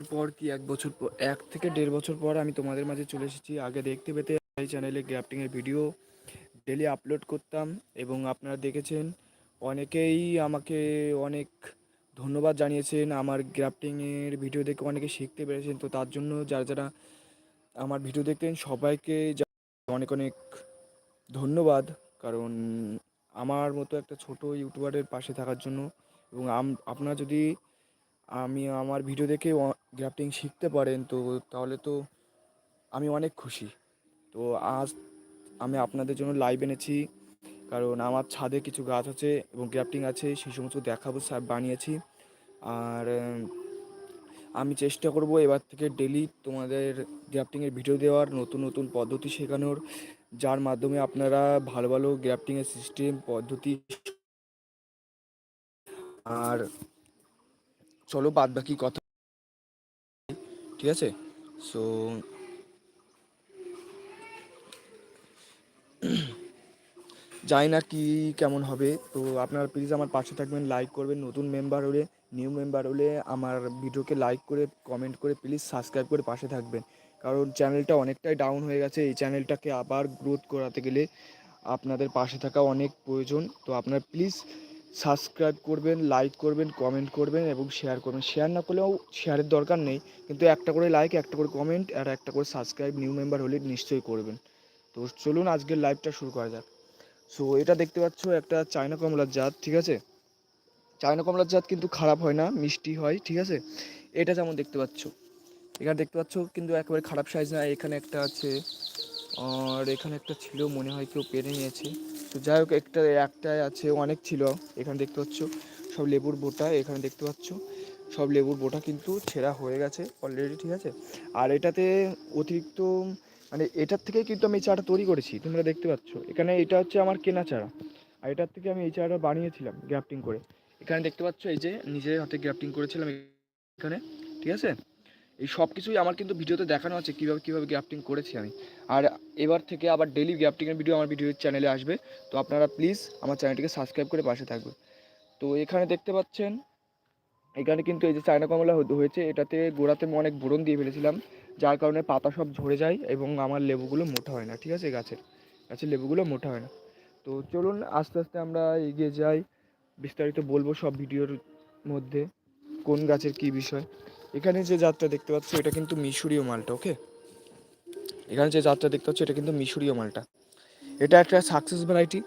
পর কি এক বছর পর এক থেকে দেড় বছর পর আমি তোমাদের মাঝে চলে এসেছি। আগে দেখতে পেতে এই চ্যানেলে গ্রাফটিংয়ের ভিডিও ডেলি আপলোড করতাম এবং আপনারা দেখেছেন, অনেকেই আমাকে অনেক ধন্যবাদ জানিয়েছেন আমার গ্রাফটিংয়ের ভিডিও দেখে অনেকে শিখতে পেরেছেন। তো তার জন্য যারা যারা আমার ভিডিও দেখতেন সবাইকে অনেক অনেক ধন্যবাদ। কারণ আমার মতো একটা ছোট ইউটিউবারের পাশে থাকার জন্য এবং আপনারা যদি আমি আমার ভিডিও দেখে গ্রাফটিং শিখতে পারেন, তো তাহলে তো আমি অনেক খুশি। তো আজ আমি আপনাদের জন্য লাইভ এনেছি, কারণ আমার ছাদে কিছু গাছ আছে এবং গ্রাফটিং আছে, সেই সমস্ত দেখাবো বানিয়েছি। আর আমি চেষ্টা করব এবার থেকে ডেলি তোমাদের গ্রাফটিংয়ের ভিডিও দেওয়ার, নতুন নতুন পদ্ধতি শেখানোর। যার মাধ্যমে আপনারা ভালো ভালো গ্রাফটিংয়ের সিস্টেম পদ্ধতি আর চলো বাদ বাকি কথা। ঠিক আছে? সো জানি না কি কেমন হবে। তো আপনারা প্লিজ আমার পাশে থাকবেন লাইক করবেন। নতুন মেম্বার হলে নিউ মেম্বার হলে আমার ভিডিওকে লাইক করে কমেন্ট করে প্লিজ সাবস্ক্রাইব করে পাশে থাকবেন। কারণ চ্যানেলটা অনেকটাই ডাউন হয়ে গেছে। এই চ্যানেলটাকে আবার গ্রোথ করাতে গেলে আপনাদের পাশে থাকা অনেক প্রয়োজন। তো আপনারা প্লিজ সাবস্ক্রাইব করবেন লাইক করবেন কমেন্ট করবেন এবং শেয়ার করবেন। শেয়ার না করলেও শেয়ারের দরকার নেই, কিন্তু একটা করে লাইক একটা করে কমেন্ট আর একটা করে সাবস্ক্রাইব নিউ মেম্বার হলে নিশ্চয়ই করবেন। তো চলুন আজকের লাইভটা শুরু করা যাক। সো এটা দেখতে পাচ্ছ একটা চায়না কমলার জাত, ঠিক আছে? চায়না কমলার জাত কিন্তু খারাপ হয় না, মিষ্টি হয়, ঠিক আছে? এটা যেমন দেখতে পাচ্ছ। এখানে দেখতে পাচ্ছ কিন্তু একেবারে খারাপ সাইজ না, এখানে একটা আছে, আর এখানে একটা ছিল, মনে হয় কেউ পেরে নিয়েছে। তো যাই হোক, একটা, একটাই আছে, অনেক ছিল। এখানে দেখতে পাচ্ছ, সব লেবুর বোটা এখানে দেখতে পাচ্ছ। সব লেবুর বোটা কিন্তু ছেঁড়া হয়ে গেছে অলরেডি ঠিক আছে? আর এটাতে অতিরিক্ত মানে এটার থেকেই কিন্তু আমি চারাটা তৈরি করেছি, তোমরা দেখতে পাচ্ছ। এখানে এটা হচ্ছে আমার কেনা চারা। আর এটার থেকে আমি এই চারাটা বানিয়েছিলাম গ্রাফটিং করে। এখানে দেখতে পাচ্ছ, এই যে নিজের হাতে গ্রাফটিং করেছিলাম এখানে, ঠিক আছে? এই সব কিছুই আমার কিন্তু ভিডিওতে দেখানো আছে, কীভাবে কীভাবে গ্রাফটিং করেছি আমি। আর এবার থেকে আবার ডেলি গ্রাফটিংয়ের ভিডিও আমার ভিডিও চ্যানেলে আসবে। তো আপনারা প্লিজ আমার চ্যানেলটিকে সাবস্ক্রাইব করে পাশে থাকবে তো এখানে দেখতে পাচ্ছেন, এখানে কিন্তু এই যে চায়না কমলা হয়েছে, এটাতে গোড়াতে আমি অনেক বোরন দিয়ে ফেলেছিলাম, যার কারণে পাতা সব ঝরে যায় এবং আমার লেবুগুলো মোটা হয় না, ঠিক আছে, গাছের গাছের লেবুগুলো মোটা হয় না। তো চলুন আস্তে আস্তে আমরা এগিয়ে যাই, বিস্তারিত বলব সব ভিডিওর মধ্যে, কোন গাছের কি বিষয়। এখানে যে জাতটা দেখতে পাচ্ছ, এটা কিন্তু মিশরীয় মালটা ওকে এখানে যে জাতটা দেখতে পাচ্ছ, এটা কিন্তু মিশরীয় মালটা। এটা একটা সাকসেস ভ্যারাইটি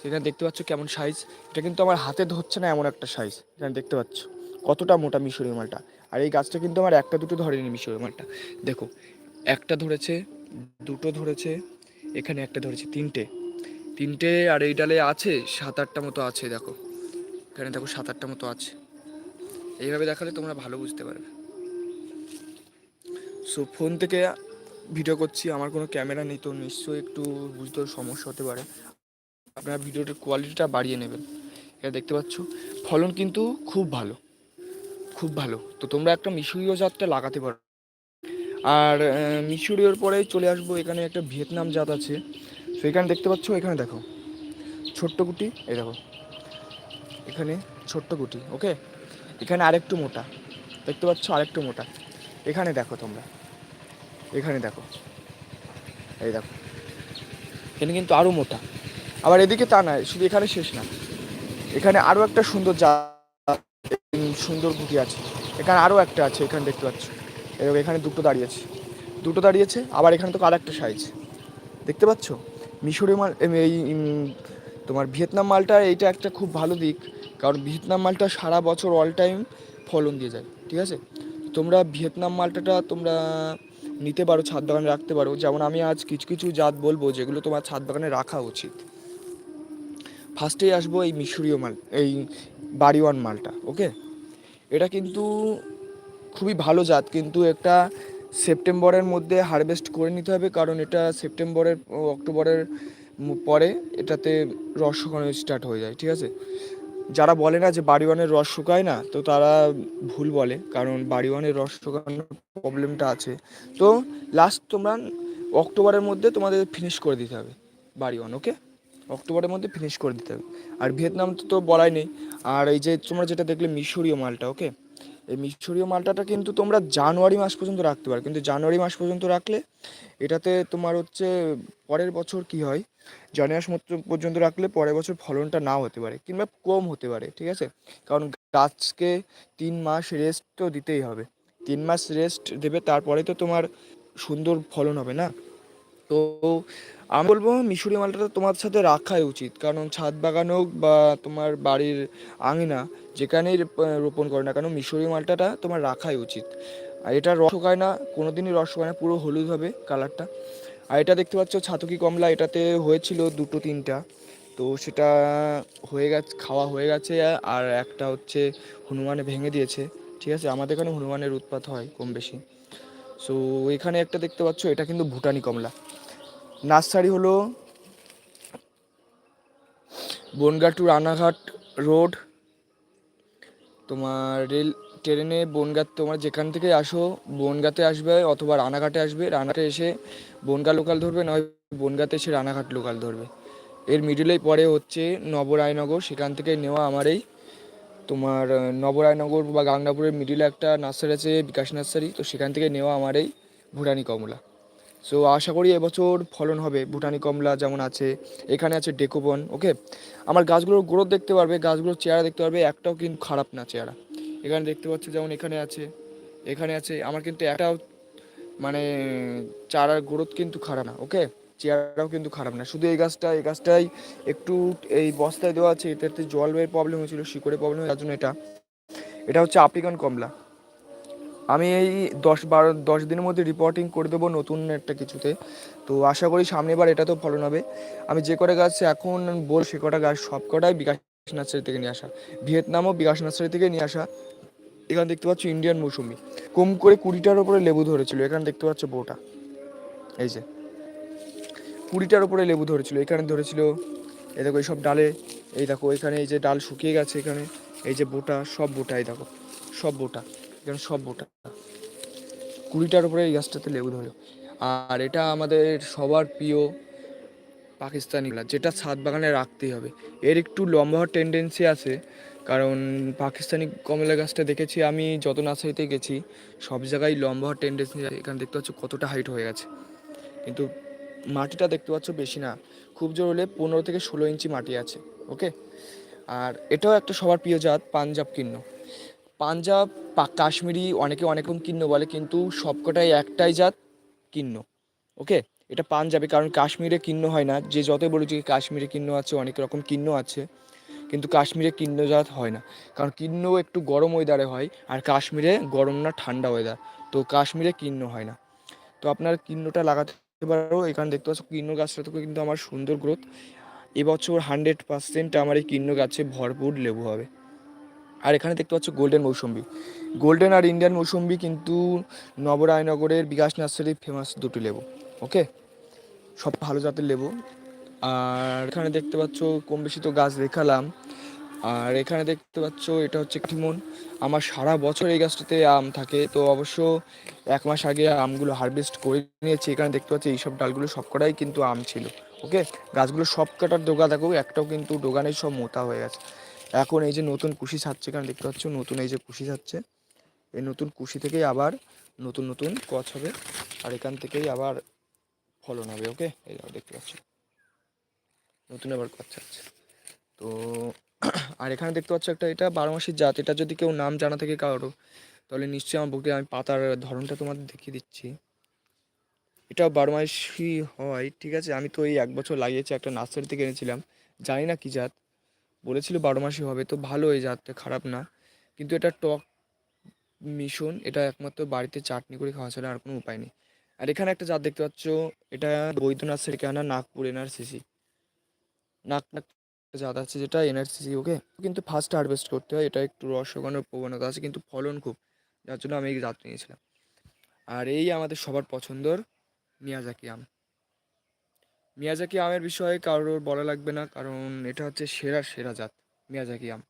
সেখানে দেখতে পাচ্ছ কেমন সাইজ এটা কিন্তু আমার হাতে ধরছে না এমন একটা সাইজ এখানে দেখতে পাচ্ছ কতটা মোটা মিশরীয় মালটা। আর এই গাছটা কিন্তু আমার একটা দুটো ধরেনি মিশরীয় মালটা। দেখো, একটা ধরেছে, দুটো ধরেছে, এখানে একটা ধরেছে, তিনটে। তিনটে আর এই ডালে আছে সাত আটটা মতো আছে, দেখো। এখানে দেখো সাত আটটা মতো আছে। এইভাবে দেখালে তোমরা ভালো বুঝতে পারবে। সো ফোন থেকে ভিডিও করছি, আমার কোনো ক্যামেরা নেই, তো নিশ্চয়ই একটু বুঝতে সমস্যা হতে পারে। আপনারা ভিডিওটার কোয়ালিটিটা বাড়িয়ে নেবেন। এটা দেখতে পাচ্ছ, ফলন কিন্তু খুব ভালো খুব ভালো। তো তোমরা একটা মিশরীয় জাতটা লাগাতে পারো। আর মিশরীয়র পরে চলে আসব, এখানে একটা ভিয়েতনাম জাত আছে। তো এখানে দেখতে পাচ্ছ, এখানে দেখো, ছোট্ট গুটি এই দেখো, এখানে ছোট্ট গুটি ওকে এখানে আরেকটু মোটা, দেখতে পাচ্ছ আরেকটু মোটা। এখানে দেখো তোমরা। এখানে দেখো। এই দেখো। এখানে কিন্তু আরও মোটা। আবার এদিকে তা নয় শুধু এখানে শেষ না। এখানে আরও একটা সুন্দর উম, সুন্দর গুটি আছে। এখানে আরও একটা আছে এখানে দেখতে পাচ্ছ। এরকম এখানে দুটো দাঁড়িয়েছে দুটো দাঁড়িয়েছে আবার এখানে তো আর একটা সাইজ দেখতে পাচ্ছ? মিশরীয় মাল এই তোমার ভিয়েতনাম মালটা এইটা একটা খুব ভালো দিক। কারণ ভিয়েতনাম মালটা সারা বছর অল টাইম ফলন দিয়ে যায়। ঠিক আছে? তোমরা ভিয়েতনাম মালটাটা তোমরা নিতে পারো, ছাদ বাগানে রাখতে পারো। যেমন আমি আজ কিছু কিছু জাত বলব, যেগুলো তোমার ছাদ বাগানে রাখা উচিত। ফার্স্টেই আসব এই মিশরীয় মাল, এই বাড়িওয়ান মালটা ওকে এটা কিন্তু খুবই ভালো জাত, কিন্তু একটা সেপ্টেম্বরের মধ্যে হারভেস্ট করে নিতে হবে, কারণ এটা সেপ্টেম্বরের, অক্টোবরের পরে এটাতে রস স্টার্ট হয়ে যায়, ঠিক আছে? যারা বলে না যে বাড়িওয়ানের রস শুকায় না, তো তারা ভুল বলে, কারণ বাড়িওয়ানের রস শুকানোর প্রবলেমটা আছে। তো লাস্ট তোমরা অক্টোবরের মধ্যে তোমাদের ফিনিশ করে দিতে হবে বাড়িওয়ান ওকে অক্টোবরের মধ্যে ফিনিশ করে দিতে হবে। আর ভিয়েতনাম তো তো বলাই নেই। আর এই যে তোমরা যেটা দেখলে মিশরীয় মালটা ওকে এই মিশরীয় মালটাটা কিন্তু তোমরা জানুয়ারি মাস পর্যন্ত রাখতে পারো। কিন্তু জানুয়ারি মাস পর্যন্ত রাখলে এটাতে তোমার হচ্ছে পরের বছর কি হয়? জানুয়ারি মাস মতো পর্যন্ত রাখলে পরের বছর ফলনটা নাও হতে পারে কিংবা কম হতে পারে, ঠিক আছে? কারণ গাছকে তিন মাস রেস্ট তো দিতেই হবে। তিন মাস রেস্ট দেবে তারপরে তো তোমার সুন্দর ফলন হবে না? তো আমি বলব মিশরি মালটা তোমার সাথে রাখাই উচিত। কারণ ছাদ বাগান হোক বা তোমার বাড়ির আঙিনা, যেখানেই রোপণ করো না কেন, মিশরি মালটাটা তোমার রাখাই উচিত। আর এটা রস শুকায় না কোনো দিনই রস শুকায় না, পুরো হলুদ হবে কালারটা আর এটা দেখতে পাচ্ছ, ছাতকি কমলা, এটাতে হয়েছিল দুটো তিনটা। তো সেটা হয়ে গেছে, খাওয়া হয়ে গেছে, আর একটা হচ্ছে হনুমানে ভেঙে দিয়েছে, ঠিক আছে? আমাদের এখানে হনুমানের উৎপাত হয় কম বেশি। সো এখানে একটা দেখতে পাচ্ছ, এটা কিন্তু ভুটানি কমলা। নার্সারি হলো বনগাঁ টু রানাঘাট রোড। তোমার রেল ট্রেনে বনগাঁ, তোমার যেখান থেকে আসো, বনগাঁতে আসবে অথবা রানাঘাটে আসবে। রানাঘাটে এসে বনগাঁ লোকাল ধরবে, নয় বনগাঁতে এসে রানাঘাট লোকাল ধরবে। এর মিডিলেই পরে হচ্ছে নবরায়নগর, সেখান থেকে নেওয়া আমার এই তোমার নবরায়নগর বা গাংনাপুরের মিডিলে একটা নার্সারি আছে, বিকাশ নার্সারি, তো সেখান থেকে নেওয়া আমার এই ভুটানি কমলা। সো আশা করি এবছর ফলন হবে, ভুটানি কমলা যেমন আছে, এখানে আছে ডেকোবন ওকে আমার গাছগুলোর গ্রোথ দেখতে পারবে, গাছগুলোর চেহারা দেখতে পারবে, একটাও কিন্তু খারাপ না চেহারা। এখানে দেখতে পাচ্ছ যেমন এখানে আছে এখানে আছে, আমার কিন্তু একটাও মানে চারার গ্রোথ কিন্তু খারাপ না ওকে চেয়ারটাও কিন্তু খারাপ না। শুধু এই গাছটা এই গাছটাই একটু এই বস্তায় দেওয়া আছে, এটাতে জলবায়ুর প্রবলেম হয়েছিল, শিকড়ে প্রবলেম যার জন্য এটা। এটা হচ্ছে আফ্রিকান কমলা। আমি এই দশ বারো, দশ দিনের মধ্যে রিপোর্টিং করে দেবো নতুন একটা কিছুতে। তো আশা করি সামনে বার তো ফলন হবে। আমি যে কটা গাছ এখন বল সে কটা গাছ সব কটাই বিকাশ নার্সারি থেকে নিয়ে আসা। ভিয়েতনামও বিকাশ নার্সারি থেকে নিয়ে আসা। এখানে দেখতে পাচ্ছ ইন্ডিয়ান মৌসুমি। কম করে কুড়িটার উপরে লেবু ধরেছিল, এখানে দেখতে পাচ্ছ বউটা এই যে। কুড়িটার উপরে লেবু ধরেছিল, এখানে ধরেছিল, এই দেখো এইসব ডালে, এই দেখো এখানে এই যে ডাল শুকিয়ে গেছে এখানে, এই যে বোটা, সব বোটা, এই দেখো, সব বোটা, এখানে সব বোটা। কুড়িটার উপরে এই গাছটাতে লেবু ধরে আর এটা আমাদের সবার প্রিয় পাকিস্তানি, যেটা ছাদ বাগানে রাখতেই হবে। এর একটু লম্বা হওয়ার টেন্ডেন্সি আছে কারণ পাকিস্তানি কমলা গাছটা দেখেছি, আমি যত নার্সারিতে গেছি, সব জায়গায় লম্বা হওয়ার টেন্ডেন্সি এখানে দেখতে পাচ্ছ কতটা হাইট হয়ে গেছে। কিন্তু মাটিটা দেখতে পাচ্ছ বেশি না, খুব জোর হলে পনেরো থেকে ষোলো ইঞ্চি মাটি আছে ওকে আর এটাও একটা সবার প্রিয় জাত, পাঞ্জাব কিন্ন। পাঞ্জাব কাশ্মীরি অনেকে অনেক রকম কিন্ন বলে, কিন্তু সবকটাই একটাই জাত কিন্ন ওকে এটা পাঞ্জাবি, কারণ কাশ্মীরে কিন্ন হয় না, যে যতই বলেছি কাশ্মীরে কিন্ন আছে, অনেক রকম কিন্ন আছে। কিন্তু কাশ্মীরে কিন্ন জাত হয় না। কারণ কিন্ন একটু গরম ওয়েদারে হয় আর কাশ্মীরে গরম না ঠান্ডা ওয়েদার তো কাশ্মীরে কিন্ন হয় না। তো আপনার কিন্নটা লাগাতে পারো, এখানে দেখতে পাচ্ছ কিন্ন গাছটা থেকে কিন্তু আমার সুন্দর গ্রোথ এবছর হান্ড্রেড পার্সেন্ট আমার এই কিন্ন গাছে ভরপুর লেবু হবে। আর এখানে দেখতে পাচ্ছ গোল্ডেন মৌসুম্বি। গোল্ডেন আর ইন্ডিয়ান মৌসুম্বি কিন্তু নবরায়নগরের বিকাশ নার্সারির ফেমাস দুটো লেবু ওকে সব ভালো জাতের লেবু। আর এখানে দেখতে পাচ্ছ কম বেশি তো গাছ দেখালাম। আর এখানে দেখতে পাচ্ছ এটা হচ্ছে টিমন আমার সারা বছর এই গাছটাতে আম থাকে, তো অবশ্য এক মাস আগে আমগুলো হারভেস্ট করে নিয়েছি। এখানে দেখতে পাচ্ছি এইসব ডালগুলো সবকটাই কিন্তু আম ছিল ওকে গাছগুলো সব কাটার ডোগা দেখো, একটাও কিন্তু ডোগানেই সব মোটা হয়ে গেছে। এখন এই যে নতুন কুশি ছাড়ছে, এখানে দেখতে পাচ্ছ নতুন এই যে কুশি ছাড়ছে। এই নতুন কুশি থেকেই আবার নতুন নতুন কচ হবে, আর এখান থেকেই আবার ফলন হবে ওকে এই দেখতে পাচ্ছ। নতুন আবার কচ ছাড়ছে তো আর এখানে দেখতে পাচ্ছ একটা এটা বারো মাসের জাত, এটা যদি কেউ নাম জানা থেকে কারও, তাহলে নিশ্চয়ই আমার বুকে আমি পাতার ধরনটা তোমাদের দেখিয়ে দিচ্ছি। এটাও বারো মাসই হয়, ঠিক আছে? আমি তো এই এক বছর লাগিয়েছি, একটা নার্সারি থেকে এনেছিলাম। জানি না কি জাত। বলেছিল বারো মাসই হবে, তো ভালো এই জাতটা, খারাপ না। কিন্তু এটা টক মিশন, এটা একমাত্র বাড়িতে চাটনি করে খাওয়া ছাড়া আর কোনো উপায় নেই। আর এখানে একটা জাত দেখতে পাচ্ছ, এটা বৈদ্য নার্সারি কেনা নাগপুর এনার এনআরসিসি। নাক নাক জাত আছে যেটা এনআরসিসি ওকে কিন্তু ফার্স্ট হারভেস্ট করতে হয়, এটা একটু রস প্রবণতা আছে, কিন্তু ফলন খুব, যার জন্য আমি এই জাত নিয়েছিলাম। আর এই আমাদের সবার পছন্দর মিয়াজাকি আম। মিয়াজাকি আমের বিষয়ে কারোর বলা লাগবে না, কারণ এটা হচ্ছে সেরা সেরা জাত, মিয়াজাকি আম।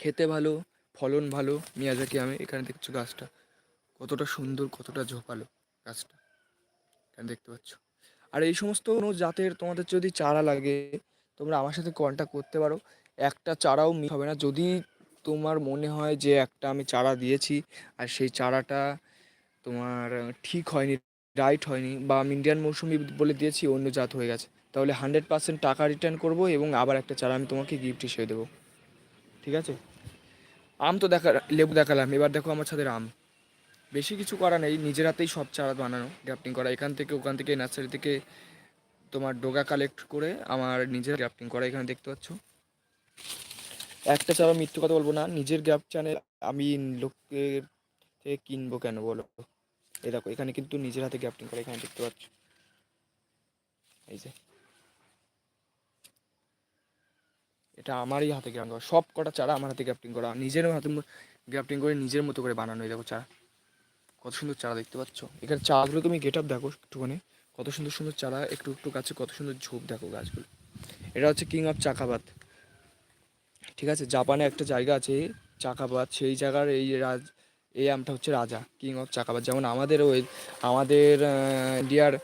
খেতে ভালো, ফলন ভালো, মিয়াজাকি আমে, এখানে দেখছ গাছটা কতটা সুন্দর, কতটা ঝোপালো গাছটা। এখানে দেখতে পাচ্ছ। আর এই সমস্ত কোনো জাতের তোমাদের যদি চারা লাগে, তোমরা আমার সাথে কন্ট্যাক্ট করতে পারো। একটা চারাও মিস হবে না। যদি তোমার মনে হয় যে একটা আমি চারা দিয়েছি আর সেই চারাটা তোমার ঠিক হয়নি রাইট হয়নি বা আমি ইন্ডিয়ান মৌসুমি বলে দিয়েছি, অন্য জাত হয়ে গেছে, তাহলে হান্ড্রেড পার্সেন্ট টাকা রিটার্ন করব এবং আবার একটা চারা আমি তোমাকে গিফট হিসেবে দেবো। ঠিক আছে? আম তো দেখা, লেবু দেখালাম। এবার দেখো আমার সাথে আম বেশি কিছু করা নেই, নিজের হাতেই সব চারা বানানো গ্রাফটিং করা। এখান থেকে, ওখান থেকে নার্সারি থেকে তোমার ডোগা কালেক্ট করে আমার নিজের গ্রাফটিং করা এখানে দেখতে পাচ্ছ। একটা চারা মিথ্যে কথা বলব না, নিজের গ্রাফ চ্যানেল আমি লোকের থেকে কিনবো কেন বলো? এই দেখো, এখানে কিন্তু নিজের হাতে গ্রাফটিং করা এখানে দেখতে পাচ্ছ। এই যে। এটা আমারই হাতে গ্রাফটিং করা, সব কটা চারা আমার হাতে গ্রাফটিং করা। নিজের হাতে গ্রাফটিং করে নিজের মতো করে বানানো এই দেখো চারা। কত সুন্দর চারা দেখতে পাচ্ছ। এখানে চারাগুলো তুমি গেট আপ দেখো একটুখানি। কত সুন্দর সুন্দর চারা, একটু একটু গাছে কত সুন্দর ঝোপ দেখো গাছগুলো। এটা হচ্ছে কিং অফ চাকাবাদ ঠিক আছে, জাপানে একটা জায়গা আছে চাকাবাদ সেই জায়গার এই রাজ, এই আমটা হচ্ছে রাজা কিং অফ চাকাবাদ যেমন আমাদের ওই, আমাদের ইন্ডিয়ার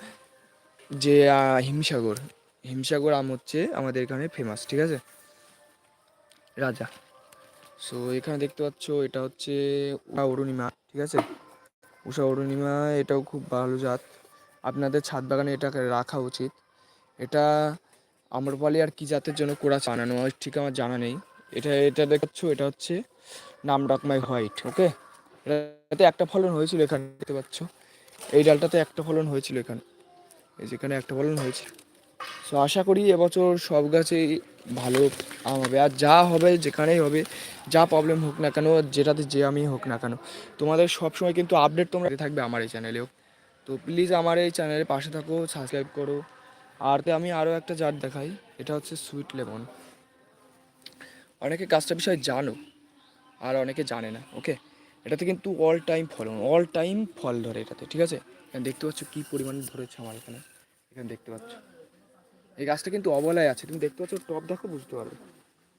যে হিমসাগর হিমসাগর আম হচ্ছে আমাদের এখানে ফেমাস ঠিক আছে? রাজা। সো এখানে দেখতে পাচ্ছ, এটা হচ্ছে অরুণিমা, ঠিক আছে? উষা অরুণিমা, এটাও খুব ভালো জাত। আপনাদের ছাদ বাগানে এটাকে রাখা উচিত। এটা আম্রপালি আর কি জাতের জন্য কোড়া চানানো হয়, ঠিক আমার জানা নেই। এটা এটা দেখাচ্ছ এটা হচ্ছে নাম ডাকমাই হোয়াইট, ওকে? এটাতে একটা ফলন হয়েছিল এখানে, দেখতে পাচ্ছ? এই ডালটাতে একটা ফলন হয়েছিল এখানে। এই যেখানে একটা ফলন হয়েছে। সো আশা করি এবছর সব গাছেই ভালো আম হবে। আর যা হবে, যেখানেই হবে, যা প্রবলেম হোক না কেন, যেটাতে যে আমি হোক না কেন। তোমাদের সবসময় কিন্তু আপডেট তোমরা থাকবে আমার এই চ্যানেলেও তো প্লিজ আমার এই চ্যানেলের পাশে থাকো সাবস্ক্রাইব করো। আর তো আমি আরও একটা জাত দেখাই, এটা হচ্ছে সুইট লেমন অনেকে গাছটা বিষয়ে জানো, আর অনেকে জানে না ওকে এটাতে কিন্তু অল টাইম ফলন অল টাইম ফল ধরে এটাতে, ঠিক আছে? দেখতে পাচ্ছ কী পরিমাণে ধরেছে আমার এখানে। এখানে দেখতে পাচ্ছ। এই গাছটা কিন্তু অবলায় আছে। তুমি দেখতে পাচ্ছ, টপ দেখো, বুঝতে পারবে।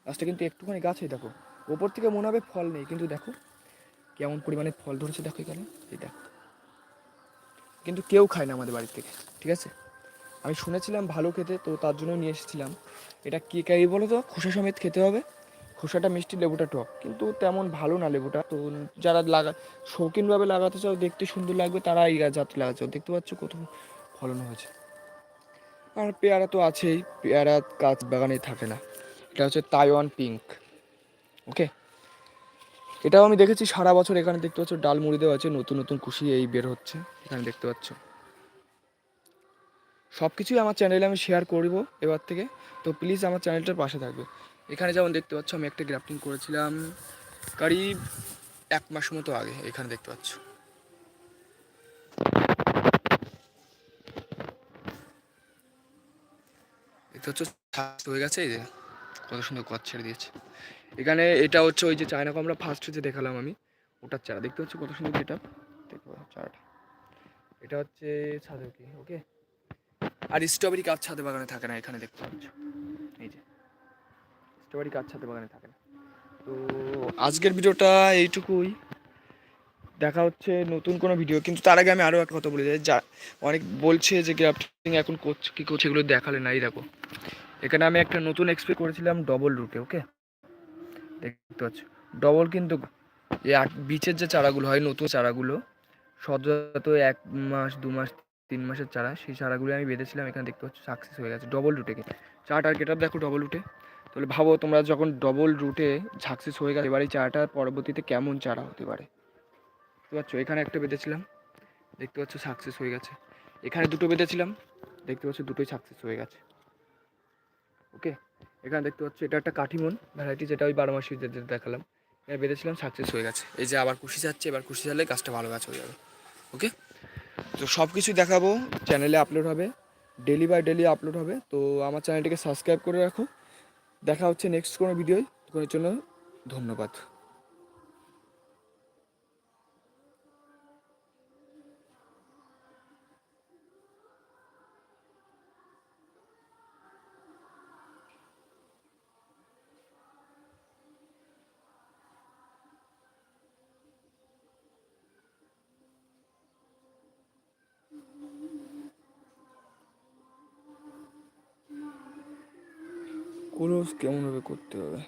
গাছটা কিন্তু একটুখানি গাছই দেখো। ওপর থেকে মনে হবে ফল নেই, কিন্তু দেখো কেমন পরিমাণে ফল ধরেছে দেখো এখানে। এই দেখো। কিন্তু কেউ খায় না আমাদের বাড়ির থেকে, ঠিক আছে? আমি শুনেছিলাম ভালো খেতে, তো তার জন্য নিয়ে এসেছিলাম। এটা কী কাই বলো তো? খোসা সমেত খেতে হবে। খোসাটা মিষ্টি, লেবুটা টক। কিন্তু তেমন ভালো না লেবুটা। তো যারা লাগা, শৌখিনভাবে লাগাতে চাও, দেখতে সুন্দর লাগবে, তারা এই গাছ জাত লাগাতে চাও। দেখতে পাচ্ছ কত ফলন হয়েছে। আর পেয়ারা তো আছেই, পেয়ারা গাছ বাগানে থাকে না। এটা হচ্ছে তাইওয়ান পিঙ্ক ওকে এটাও আমি দেখেছি সারা বছর, এখানে দেখতে পাচ্ছ ডাল মুড়ি দেওয়া আছে, নতুন নতুন কুশি এই বের হচ্ছে, এখানে দেখতে পাচ্ছ। সব কিছুই আমার চ্যানেলে আমি শেয়ার করব এবার থেকে, তো প্লিজ আমার চ্যানেলটার পাশে থাকবে। এখানে যেমন দেখতে পাচ্ছ, আমি একটা গ্রাফটিং করেছিলাম, কারিব এক মাস মতো আগে, এখানে দেখতে পাচ্ছ। এটা হচ্ছে ছাদ হয়ে গেছে, এই যে কত সুন্দর কচ ছেড়ে দিয়েছে। এখানে এটা হচ্ছে ওই যে চায়না কমরা ফার্স্ট যে দেখালাম আমি, ওটার চারা, দেখতে পাচ্ছ কত সুন্দর দেখতে পাচ্ছ চারাটা। এটা হচ্ছে ছাদে কি ওকে আর স্ট্রবেরি গাছ ছাদে বাগানে থাকে না, এখানে দেখতে পাচ্ছ। এই যে স্ট্রবেরি গাছ ছাদে বাগানে থাকে না। তো আজকের ভিডিওটা এইটুকুই। দেখা হচ্ছে নতুন কোনো ভিডিও কিন্তু তার আগে আমি আরও একটা কথা বলে যাই। যা, অনেক বলছে যে গ্রাফটিং এখন করছে কী করছে এগুলো দেখালে নাই দেখো। এখানে আমি একটা নতুন এক্সপেক্ট করেছিলাম ডবল রুটে ওকে দেখতে পাচ্ছ। ডবল কিন্তু আট বিচের যে চারাগুলো হয়, নতুন চারাগুলো, সদ্যজাত এক মাস, দু মাস, তিন মাসের চারা, সেই চারাগুলো আমি বেঁধেছিলাম, এখানে দেখতে পাচ্ছ সাকসেস হয়ে গেছে। ডবল রুটে চারটার গেটার দেখো ডবল রুটে তাহলে ভাবো তোমরা যখন ডবল রুটে সাকসেস হয়ে গেছে, এবার এই চারাটার পরবর্তীতে কেমন চারা হতে পারে? দেখতে পাচ্ছ, এখানে একটা বেঁধেছিলাম, দেখতে পাচ্ছ সাকসেস হয়ে গেছে। এখানে দুটো বেঁধেছিলাম, দেখতে পাচ্ছ দুটোই সাকসেস হয়ে গেছে। ওকে এখানে দেখতে পাচ্ছ, এটা একটা কাঠিমন ভ্যারাইটি যেটা ওই বারো মাসি দেখালাম। এটা বেঁধেছিলাম সাকসেস হয়ে গেছে। এই যে আবার খুশি যাচ্ছে, এবার খুশি চালে গাছটা ভালো গাছ হয়ে যাবে। ওকে তো সব কিছু দেখাবো চ্যানেলে আপলোড হবে ডেলি বাই ডেলি আপলোড হবে। তো আমার চ্যানেলটিকে সাবস্ক্রাইব করে রাখো। দেখা হচ্ছে নেক্সট কোনো ভিডিওয় তখনের জন্য ধন্যবাদ। ক্লোজ কেমনভাবে করতে হবে